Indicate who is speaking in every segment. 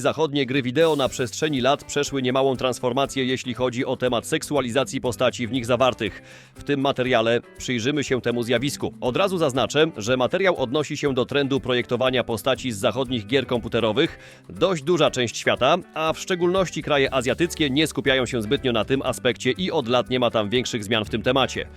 Speaker 1: Zachodnie gry wideo na przestrzeni lat przeszły niemałą transformację, jeśli chodzi o temat seksualizacji postaci w nich zawartych. W tym materiale przyjrzymy się temu zjawisku. Od razu zaznaczę, że materiał odnosi się do trendu projektowania postaci z zachodnich gier komputerowych. Dość duża część świata, a w szczególności kraje azjatyckie nie skupiają się zbytnio na tym aspekcie i od lat nie ma tam większych zmian w tym temacie.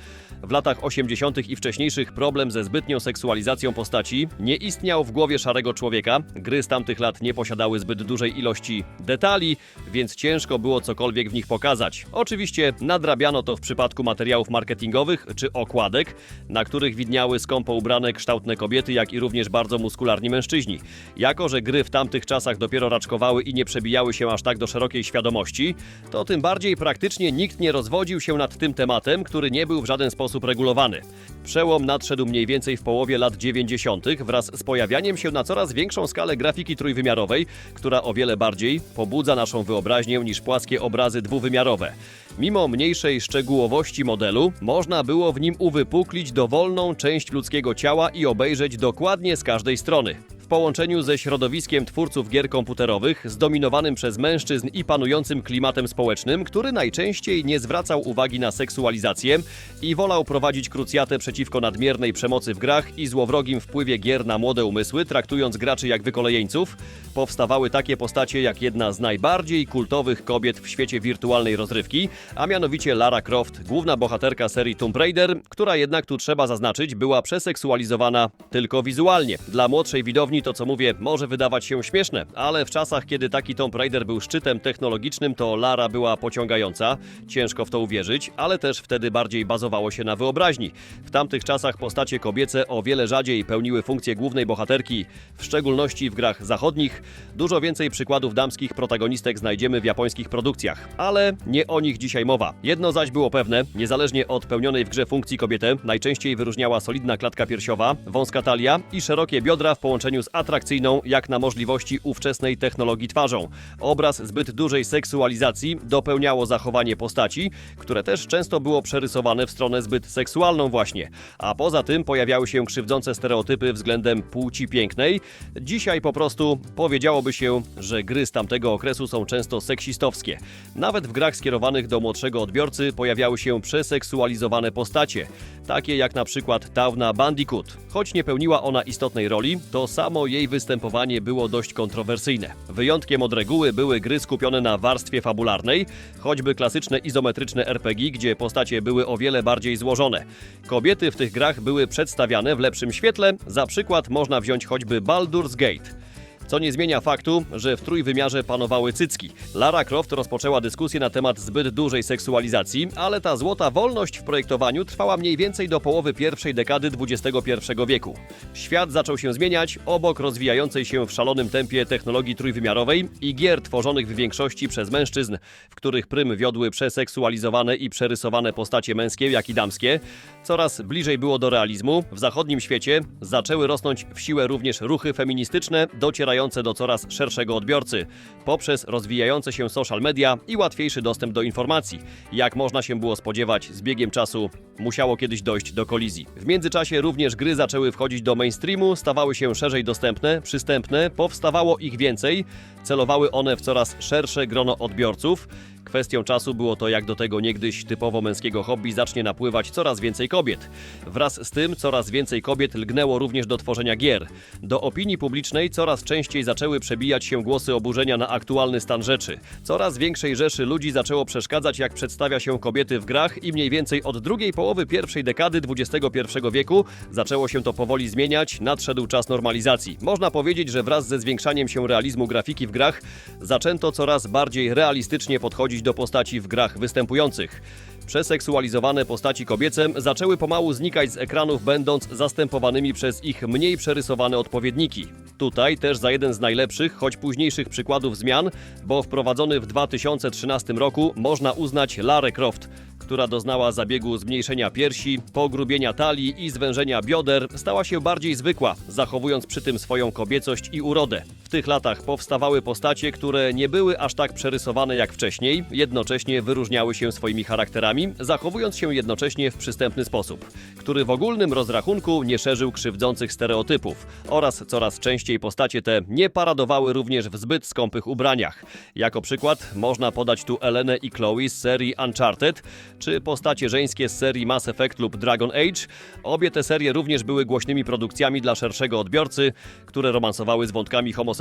Speaker 1: W latach 80. i wcześniejszych problem ze zbytnią seksualizacją postaci nie istniał w głowie szarego człowieka. Gry z tamtych lat nie posiadały zbyt dużej ilości detali, więc ciężko było cokolwiek w nich pokazać. Oczywiście nadrabiano to w przypadku materiałów marketingowych czy okładek, na których widniały skąpo ubrane kształtne kobiety, jak i również bardzo muskularni mężczyźni. Jako, że gry w tamtych czasach dopiero raczkowały i nie przebijały się aż tak do szerokiej świadomości, to tym bardziej praktycznie nikt nie rozwodził się nad tym tematem, który nie był w żaden sposób regulowany. Przełom nadszedł mniej więcej w połowie lat 90. wraz z pojawianiem się na coraz większą skalę grafiki trójwymiarowej, która o wiele bardziej pobudza naszą wyobraźnię niż płaskie obrazy dwuwymiarowe. Mimo mniejszej szczegółowości modelu, można było w nim uwypuklić dowolną część ludzkiego ciała i obejrzeć dokładnie z każdej strony. Połączeniu ze środowiskiem twórców gier komputerowych, zdominowanym przez mężczyzn i panującym klimatem społecznym, który najczęściej nie zwracał uwagi na seksualizację i wolał prowadzić krucjatę przeciwko nadmiernej przemocy w grach i złowrogim wpływie gier na młode umysły, traktując graczy jak wykolejeńców, powstawały takie postacie jak jedna z najbardziej kultowych kobiet w świecie wirtualnej rozrywki, a mianowicie Lara Croft, główna bohaterka serii Tomb Raider, która jednak tu trzeba zaznaczyć, była przeseksualizowana tylko wizualnie. Dla młodszej widowni to co mówię może wydawać się śmieszne, ale w czasach kiedy taki Tomb Raider był szczytem technologicznym, to Lara była pociągająca. Ciężko w to uwierzyć, ale też wtedy bardziej bazowało się na wyobraźni. W tamtych czasach postacie kobiece o wiele rzadziej pełniły funkcję głównej bohaterki, w szczególności w grach zachodnich. Dużo więcej przykładów damskich protagonistek znajdziemy w japońskich produkcjach, ale nie o nich dzisiaj mowa. Jedno zaś było pewne, niezależnie od pełnionej w grze funkcji kobietę, najczęściej wyróżniała solidna klatka piersiowa, wąska talia i szerokie biodra w połączeniu z atrakcyjną, jak na możliwości ówczesnej technologii twarzą. Obraz zbyt dużej seksualizacji dopełniało zachowanie postaci, które też często było przerysowane w stronę zbyt seksualną właśnie. A poza tym pojawiały się krzywdzące stereotypy względem płci pięknej. Dzisiaj po prostu powiedziałoby się, że gry z tamtego okresu są często seksistowskie. Nawet w grach skierowanych do młodszego odbiorcy pojawiały się przeseksualizowane postacie, takie jak na przykład Tawna Bandicoot. Choć nie pełniła ona istotnej roli, to samo jej występowanie było dość kontrowersyjne. Wyjątkiem od reguły były gry skupione na warstwie fabularnej, choćby klasyczne izometryczne RPG, gdzie postacie były o wiele bardziej złożone. Kobiety w tych grach były przedstawiane w lepszym świetle, za przykład można wziąć choćby Baldur's Gate. Co nie zmienia faktu, że w trójwymiarze panowały cycki. Lara Croft rozpoczęła dyskusję na temat zbyt dużej seksualizacji, ale ta złota wolność w projektowaniu trwała mniej więcej do połowy pierwszej dekady XXI wieku. Świat zaczął się zmieniać obok rozwijającej się w szalonym tempie technologii trójwymiarowej i gier tworzonych w większości przez mężczyzn, w których prym wiodły przeseksualizowane i przerysowane postacie męskie, jak i damskie. Coraz bliżej było do realizmu. W zachodnim świecie zaczęły rosnąć w siłę również ruchy feministyczne, docierające do coraz szerszego odbiorcy, poprzez rozwijające się social media i łatwiejszy dostęp do informacji. Jak można się było spodziewać, z biegiem czasu musiało kiedyś dojść do kolizji. W międzyczasie również gry zaczęły wchodzić do mainstreamu, stawały się szerzej dostępne, przystępne, powstawało ich więcej, celowały one w coraz szersze grono odbiorców. Kwestią czasu było to, jak do tego niegdyś typowo męskiego hobby zacznie napływać coraz więcej kobiet. Wraz z tym coraz więcej kobiet lgnęło również do tworzenia gier. Do opinii publicznej coraz częściej zaczęły przebijać się głosy oburzenia na aktualny stan rzeczy. Coraz większej rzeszy ludzi zaczęło przeszkadzać, jak przedstawia się kobiety w grach i mniej więcej od drugiej połowy pierwszej dekady XXI wieku zaczęło się to powoli zmieniać, nadszedł czas normalizacji. Można powiedzieć, że wraz ze zwiększaniem się realizmu grafiki w grach zaczęto coraz bardziej realistycznie podchodzić do postaci w grach występujących. Przeseksualizowane postaci kobiece zaczęły pomału znikać z ekranów, będąc zastępowanymi przez ich mniej przerysowane odpowiedniki. Tutaj też za jeden z najlepszych, choć późniejszych przykładów zmian, bo wprowadzony w 2013 roku można uznać Larę Croft, która doznała zabiegu zmniejszenia piersi, pogrubienia talii i zwężenia bioder, stała się bardziej zwykła, zachowując przy tym swoją kobiecość i urodę. Tych latach powstawały postacie, które nie były aż tak przerysowane jak wcześniej, jednocześnie wyróżniały się swoimi charakterami, zachowując się jednocześnie w przystępny sposób, który w ogólnym rozrachunku nie szerzył krzywdzących stereotypów oraz coraz częściej postacie te nie paradowały również w zbyt skąpych ubraniach. Jako przykład można podać tu Elenę i Chloe z serii Uncharted, czy postacie żeńskie z serii Mass Effect lub Dragon Age. Obie te serie również były głośnymi produkcjami dla szerszego odbiorcy, które romansowały z wątkami homoseksualnymi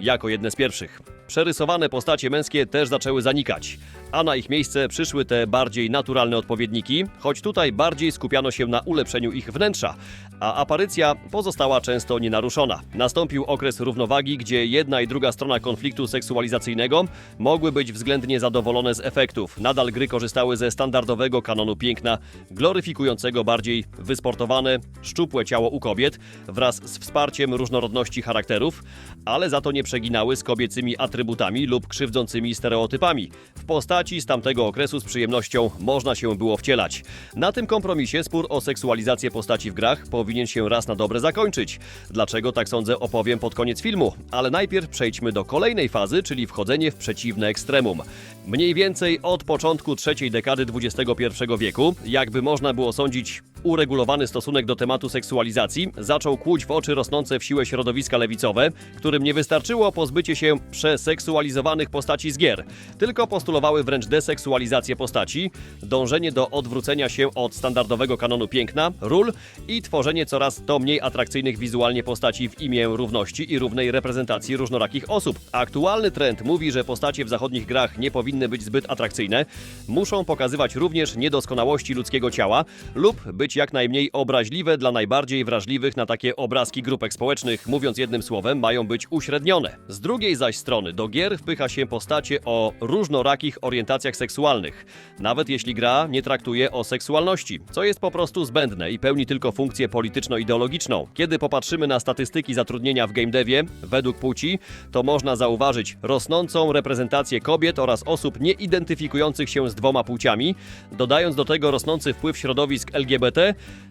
Speaker 1: jako jedne z pierwszych. Przerysowane postacie męskie też zaczęły zanikać, a na ich miejsce przyszły te bardziej naturalne odpowiedniki, choć tutaj bardziej skupiano się na ulepszeniu ich wnętrza, a aparycja pozostała często nienaruszona. Nastąpił okres równowagi, gdzie jedna i druga strona konfliktu seksualizacyjnego mogły być względnie zadowolone z efektów. Nadal gry korzystały ze standardowego kanonu piękna, gloryfikującego bardziej wysportowane, szczupłe ciało u kobiet wraz z wsparciem różnorodności charakterów, ale za to nie przeginały z kobiecymi atrybutami lub krzywdzącymi stereotypami. W postaci z tamtego okresu z przyjemnością można się było wcielać. Na tym kompromisie spór o seksualizację postaci w grach powinien się raz na dobre zakończyć. Dlaczego tak sądzę opowiem pod koniec filmu, ale najpierw przejdźmy do kolejnej fazy, czyli wchodzenie w przeciwne ekstremum. Mniej więcej od początku trzeciej dekady XXI wieku, jakby można było sądzić, uregulowany stosunek do tematu seksualizacji zaczął kłuć w oczy rosnące w siłę środowiska lewicowe, którym nie wystarczyło pozbycie się przeseksualizowanych postaci z gier, tylko postulowały wręcz deseksualizację postaci, dążenie do odwrócenia się od standardowego kanonu piękna, ról i tworzenie coraz to mniej atrakcyjnych wizualnie postaci w imię równości i równej reprezentacji różnorakich osób. Aktualny trend mówi, że postacie w zachodnich grach nie powinny być zbyt atrakcyjne, muszą pokazywać również niedoskonałości ludzkiego ciała lub być jak najmniej obraźliwe dla najbardziej wrażliwych na takie obrazki grupek społecznych, mówiąc jednym słowem, mają być uśrednione. Z drugiej zaś strony do gier wpycha się postacie o różnorakich orientacjach seksualnych, nawet jeśli gra nie traktuje o seksualności, co jest po prostu zbędne i pełni tylko funkcję polityczno-ideologiczną. Kiedy popatrzymy na statystyki zatrudnienia w game devie według płci, to można zauważyć rosnącą reprezentację kobiet oraz osób nie identyfikujących się z dwoma płciami, dodając do tego rosnący wpływ środowisk LGBT,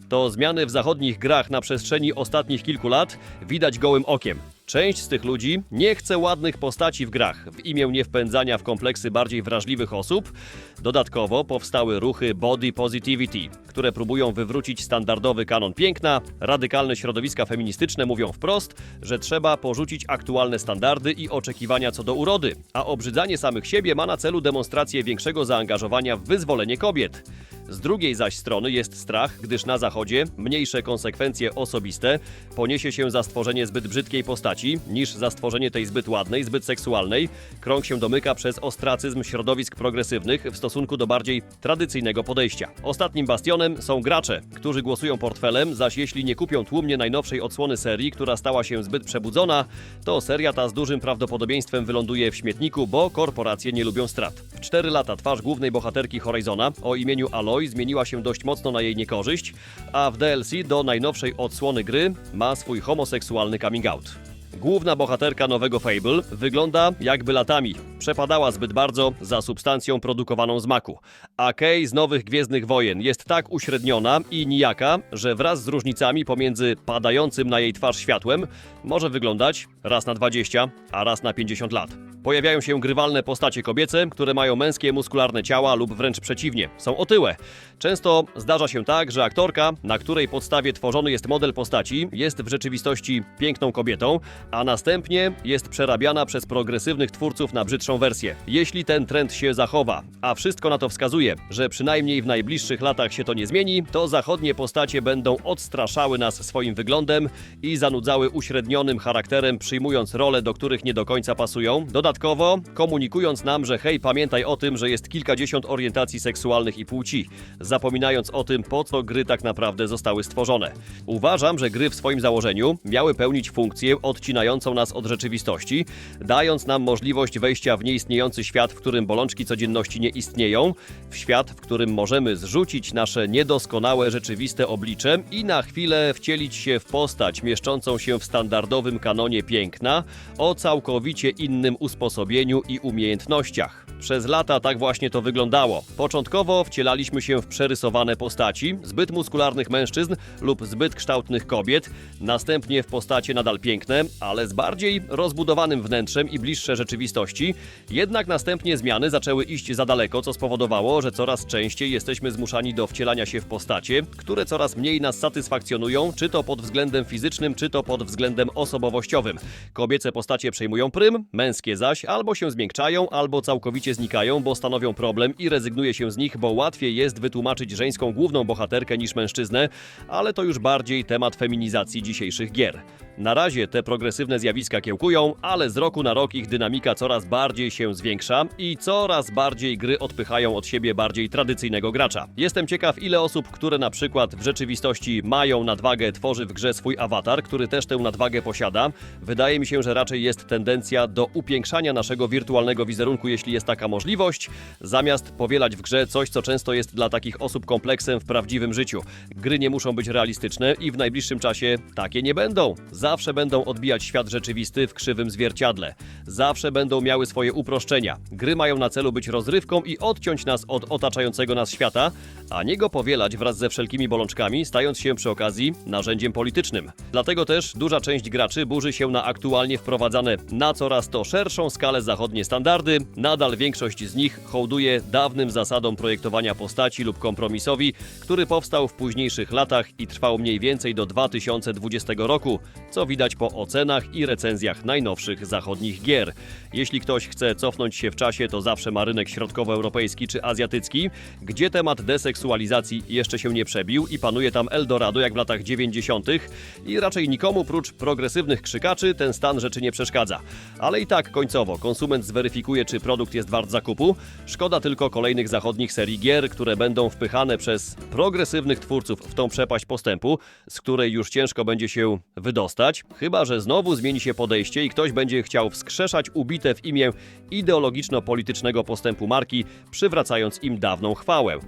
Speaker 1: to zmiany w zachodnich grach na przestrzeni ostatnich kilku lat widać gołym okiem. Część z tych ludzi nie chce ładnych postaci w grach w imię niewpędzania w kompleksy bardziej wrażliwych osób. Dodatkowo powstały ruchy body positivity, które próbują wywrócić standardowy kanon piękna. Radykalne środowiska feministyczne mówią wprost, że trzeba porzucić aktualne standardy i oczekiwania co do urody, a obrzydzanie samych siebie ma na celu demonstrację większego zaangażowania w wyzwolenie kobiet. Z drugiej zaś strony jest strach, gdyż na zachodzie mniejsze konsekwencje osobiste poniesie się za stworzenie zbyt brzydkiej postaci niż za stworzenie tej zbyt ładnej, zbyt seksualnej. Krąg się domyka przez ostracyzm środowisk progresywnych w stosunku do bardziej tradycyjnego podejścia. Ostatnim bastionem są gracze, którzy głosują portfelem, zaś jeśli nie kupią tłumnie najnowszej odsłony serii, która stała się zbyt przebudzona, to seria ta z dużym prawdopodobieństwem wyląduje w śmietniku, bo korporacje nie lubią strat. W 4 lata twarz głównej bohaterki Horizona o imieniu Aloy zmieniła się dość mocno na jej niekorzyść, a w DLC do najnowszej odsłony gry ma swój homoseksualny coming out. Główna bohaterka nowego Fable wygląda jakby latami. Przepadała zbyt bardzo za substancją produkowaną z maku. A Kay z nowych Gwiezdnych Wojen jest tak uśredniona i nijaka, że wraz z różnicami pomiędzy padającym na jej twarz światłem może wyglądać raz na 20, a raz na 50 lat. Pojawiają się grywalne postacie kobiece, które mają męskie muskularne ciała lub wręcz przeciwnie, są otyłe. Często zdarza się tak, że aktorka, na której podstawie tworzony jest model postaci, jest w rzeczywistości piękną kobietą, a następnie jest przerabiana przez progresywnych twórców na brzydszą wersję. Jeśli ten trend się zachowa, a wszystko na to wskazuje, że przynajmniej w najbliższych latach się to nie zmieni, to zachodnie postacie będą odstraszały nas swoim wyglądem i zanudzały uśrednionym charakterem, przyjmując role, do których nie do końca pasują. Dodatkowo komunikując nam, że hej, pamiętaj o tym, że jest kilkadziesiąt orientacji seksualnych i płci, zapominając o tym, po co gry tak naprawdę zostały stworzone. Uważam, że gry w swoim założeniu miały pełnić funkcję odcinającą nas od rzeczywistości, dając nam możliwość wejścia w nieistniejący świat, w którym bolączki codzienności nie istnieją, w świat, w którym możemy zrzucić nasze niedoskonałe rzeczywiste oblicze i na chwilę wcielić się w postać mieszczącą się w standardowym kanonie piękna o całkowicie innym usposobieniu i umiejętnościach. Przez lata tak właśnie to wyglądało. Początkowo wcielaliśmy się w przerysowane postaci, zbyt muskularnych mężczyzn lub zbyt kształtnych kobiet, następnie w postacie nadal piękne, ale z bardziej rozbudowanym wnętrzem i bliższe rzeczywistości. Jednak następnie zmiany zaczęły iść za daleko, co spowodowało, że coraz częściej jesteśmy zmuszani do wcielania się w postacie, które coraz mniej nas satysfakcjonują, czy to pod względem fizycznym, czy to pod względem osobowościowym. Kobiece postacie przejmują prym, męskie zaś albo się zmiękczają, albo całkowicie znikają, bo stanowią problem i rezygnuje się z nich, bo łatwiej jest wytłumaczyć żeńską główną bohaterkę niż mężczyznę, ale to już bardziej temat feminizacji dzisiejszych gier. Na razie te progresywne zjawiska kiełkują, ale z roku na rok ich dynamika coraz bardziej się zwiększa i coraz bardziej gry odpychają od siebie bardziej tradycyjnego gracza. Jestem ciekaw, ile osób, które na przykład w rzeczywistości mają nadwagę, tworzy w grze swój awatar, który też tę nadwagę posiada. Wydaje mi się, że raczej jest tendencja do upiększania naszego wirtualnego wizerunku, jeśli jest taka możliwość, zamiast powielać w grze coś, co często jest dla takich osób kompleksem w prawdziwym życiu. Gry nie muszą być realistyczne i w najbliższym czasie takie nie będą. Zawsze będą odbijać świat rzeczywisty w krzywym zwierciadle. Zawsze będą miały swoje uproszczenia. Gry mają na celu być rozrywką i odciąć nas od otaczającego nas świata, a nie go powielać wraz ze wszelkimi bolączkami, stając się przy okazji narzędziem politycznym. Dlatego też duża część graczy burzy się na aktualnie wprowadzane na coraz to szerszą skalę zachodnie standardy. Nadal większość z nich hołduje dawnym zasadom projektowania postaci lub kompromisowi, który powstał w późniejszych latach i trwał mniej więcej do 2020 roku, co widać po ocenach i recenzjach najnowszych zachodnich gier. Jeśli ktoś chce cofnąć się w czasie, to zawsze ma rynek środkowoeuropejski czy azjatycki, gdzie temat deseksualizacji jeszcze się nie przebił i panuje tam Eldorado jak w latach 90. i raczej nikomu prócz progresywnych krzykaczy ten stan rzeczy nie przeszkadza. Ale i tak końcowo konsument zweryfikuje, czy produkt jest wart zakupu. Szkoda tylko kolejnych zachodnich serii gier, które będą wpychane przez progresywnych twórców w tą przepaść postępu, z której już ciężko będzie się wydostać, chyba że znowu zmieni się podejście i ktoś będzie chciał wskrzeszać ubite w imię ideologiczno-politycznego postępu marki, przywracając im dawną chwałę.